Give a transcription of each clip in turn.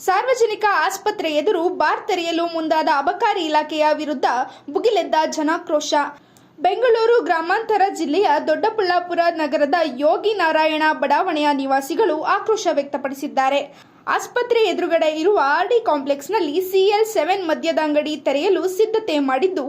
ಸಾರ್ವಜನಿಕ ಆಸ್ಪತ್ರೆ ಎದುರು ಬಾರ್ ತೆರೆಯಲು ಮುಂದಾದ ಅಬಕಾರಿ ಇಲಾಖೆಯ ವಿರುದ್ಧ ಭುಗಿಲೆದ್ದ ಜನಾಕ್ರೋಶ. ಬೆಂಗಳೂರು ಗ್ರಾಮಾಂತರ ಜಿಲ್ಲೆಯ ದೊಡ್ಡಬಳ್ಳಾಪುರ ನಗರದ ಯೋಗಿ ನಾರಾಯಣ ಬಡಾವಣೆಯ ನಿವಾಸಿಗಳು ಆಕ್ರೋಶ ವ್ಯಕ್ತಪಡಿಸಿದ್ದಾರೆ. ಆಸ್ಪತ್ರೆ ಎದುರುಗಡೆ ಇರುವ ಆರ್ಡಿ ಕಾಂಪ್ಲೆಕ್ಸ್ನಲ್ಲಿ ಸಿಎಲ್ ಸೆವೆನ್ ಮದ್ಯದ ಅಂಗಡಿ ತೆರೆಯಲು ಸಿದ್ಧತೆ ಮಾಡಿದ್ದು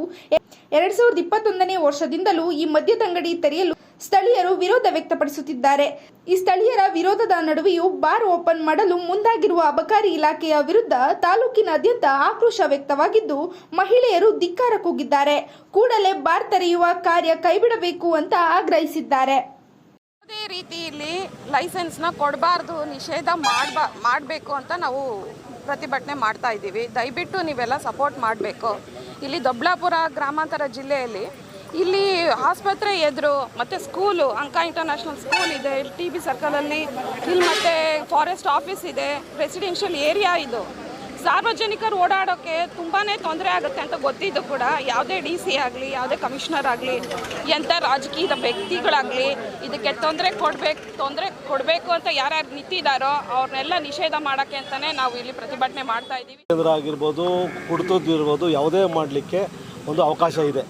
ಎರಡ್ ಸಾವಿರದ ಇಪ್ಪತ್ತೊಂದನೇ ವರ್ಷದಿಂದಲೂ ಈ ಮದ್ಯದಂಗಡಿ ತೆರೆಯಲು ಸ್ಥಳೀಯರು ವಿರೋಧ ವ್ಯಕ್ತಪಡಿಸುತ್ತಿದ್ದಾರೆ. ಈ ಸ್ಥಳೀಯರ ವಿರೋಧದ ನಡುವೆಯೂ ಬಾರ್ ಓಪನ್ ಮಾಡಲು ಮುಂದಾಗಿರುವ ಅಬಕಾರಿ ಇಲಾಖೆಯ ವಿರುದ್ಧ ತಾಲೂಕಿನಾದ್ಯಂತ ಆಕ್ರೋಶ ವ್ಯಕ್ತವಾಗಿದ್ದು, ಮಹಿಳೆಯರು ಧಿಕ್ಕಾರ ಕೂಗಿದ್ದಾರೆ. ಕೂಡಲೇ ಬಾರ್ ತೆರೆಯುವ ಕಾರ್ಯ ಕೈಬಿಡಬೇಕು ಅಂತ ಆಗ್ರಹಿಸಿದ್ದಾರೆ. ಯಾವುದೇ ರೀತಿಯಲ್ಲಿ ಲೈಸೆನ್ಸ್ನ ಕೊಡಬಾರ್ದು, ನಿಷೇಧ ಮಾಡಬಾ, ಮಾಡಬೇಕು ಅಂತ ನಾವು ಪ್ರತಿಭಟನೆ ಮಾಡ್ತಾ ಇದ್ದೀವಿ. ದಯವಿಟ್ಟು ನೀವೆಲ್ಲ ಸಪೋರ್ಟ್ ಮಾಡಬೇಕು. ಇಲ್ಲಿ ದೊಬ್ಲಾಪುರ ಗ್ರಾಮಾಂತರ ಜಿಲ್ಲೆಯಲ್ಲಿ ಇಲ್ಲಿ ಆಸ್ಪತ್ರೆ ಎದುರು ಮತ್ತು ಸ್ಕೂಲು ಅಂಕ ಇಂಟರ್ನ್ಯಾಷನಲ್ ಸ್ಕೂಲ್ ಇದೆ. ಟಿ ಬಿ ಸರ್ಕಲಲ್ಲಿ ಇಲ್ಲಿ ಮತ್ತು ಫಾರೆಸ್ಟ್ ಆಫೀಸ್ ಇದೆ. ರೆಸಿಡೆನ್ಷಿಯಲ್ ಏರಿಯಾ ಇದು. ಸಾರ್ವಜನಿಕರು ಓಡಾಡೋಕ್ಕೆ ತುಂಬಾ ತೊಂದರೆ ಆಗುತ್ತೆ ಅಂತ ಗೊತ್ತಿದ್ದು ಕೂಡ ಯಾವುದೇ ಡಿ ಸಿ ಆಗಲಿ, ಯಾವುದೇ ಕಮಿಷನರ್ ಆಗಲಿ, ಎಂಥ ರಾಜಕೀಯದ ವ್ಯಕ್ತಿಗಳಾಗಲಿ ಇದಕ್ಕೆ ತೊಂದರೆ ಕೊಡಬೇಕು ತೊಂದರೆ ಕೊಡಬೇಕು ಅಂತ ಯಾರ್ಯಾರು ನಿಂತಿದ್ದಾರೋ ಅವ್ರನ್ನೆಲ್ಲ ನಿಷೇಧ ಮಾಡೋಕ್ಕೆ ಅಂತಲೇ ನಾವು ಇಲ್ಲಿ ಪ್ರತಿಭಟನೆ ಮಾಡ್ತಾ ಇದ್ದೀವಿ. ಆಗಿರ್ಬೋದು ಕುಡಿತದ್ದಿರ್ಬೋದು ಯಾವುದೇ ಮಾಡಲಿಕ್ಕೆ ಒಂದು ಅವಕಾಶ ಇದೆ.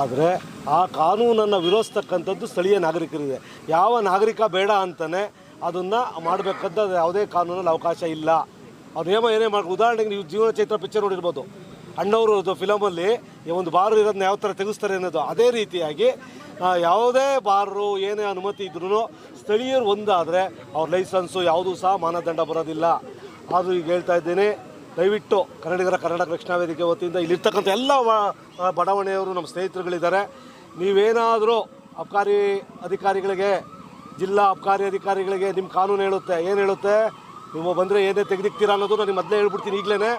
ಆದರೆ ಆ ಕಾನೂನನ್ನು ವಿರೋಧಿಸ್ತಕ್ಕಂಥದ್ದು ಸ್ಥಳೀಯ ನಾಗರಿಕರಿದೆ. ಯಾವ ನಾಗರಿಕ ಬೇಡ ಅಂತಲೇ ಅದನ್ನು ಮಾಡಬೇಕಂತ ಯಾವುದೇ ಕಾನೂನಲ್ಲಿ ಅವಕಾಶ ಇಲ್ಲ. ಅವ್ರು ನಿಯಮ ಏನೇ ಮಾಡಿ ಉದಾಹರಣೆಗೆ ನೀವು ಜೀವನ ಚೈತ್ರ ಪಿಕ್ಚರ್ ನೋಡಿರ್ಬೋದು. ಅಣ್ಣವರು ಫಿಲಮಲ್ಲಿ ಒಂದು ಬಾರು ಇರೋದನ್ನ ಯಾವ ಥರ ತೆಗೆಸ್ತಾರೆ ಅನ್ನೋದು ಅದೇ ರೀತಿಯಾಗಿ ಯಾವುದೇ ಬಾರರು ಏನೇ ಅನುಮತಿ ಇದ್ರೂ ಸ್ಥಳೀಯರು ಒಂದಾದರೆ ಅವ್ರ ಲೈಸನ್ಸು ಯಾವುದೂ ಸಹ ಮಾನದಂಡ ಬರೋದಿಲ್ಲ. ಆದರೂ ಈಗ ಹೇಳ್ತಾ ಇದ್ದೇನೆ, ದಯವಿಟ್ಟು ಕನ್ನಡಿಗರ ಕರ್ನಾಟಕ ರಕ್ಷಣಾ ವೇದಿಕೆ ವತಿಯಿಂದ ಇಲ್ಲಿರ್ತಕ್ಕಂಥ ಎಲ್ಲ ಬಡಾವಣೆಯವರು ನಮ್ಮ ಸ್ನೇಹಿತರುಗಳಿದ್ದಾರೆ. ನೀವೇನಾದರೂ ಅಬ್ಕಾರಿ ಅಧಿಕಾರಿಗಳಿಗೆ, ಜಿಲ್ಲಾ ಅಬ್ಕಾರಿ ಅಧಿಕಾರಿಗಳಿಗೆ ನಿಮ್ಮ ಕಾನೂನು ಹೇಳುತ್ತೆ, ಏನು ಹೇಳುತ್ತೆ? ನೀವು ಬಂದರೆ ಏನೇ ತೆಗೆದಿಕ್ತೀರಾ ಅನ್ನೋದು ನಾನು ಮೊದಲೇ ಹೇಳ್ಬಿಡ್ತೀನಿ ಈಗಲೇ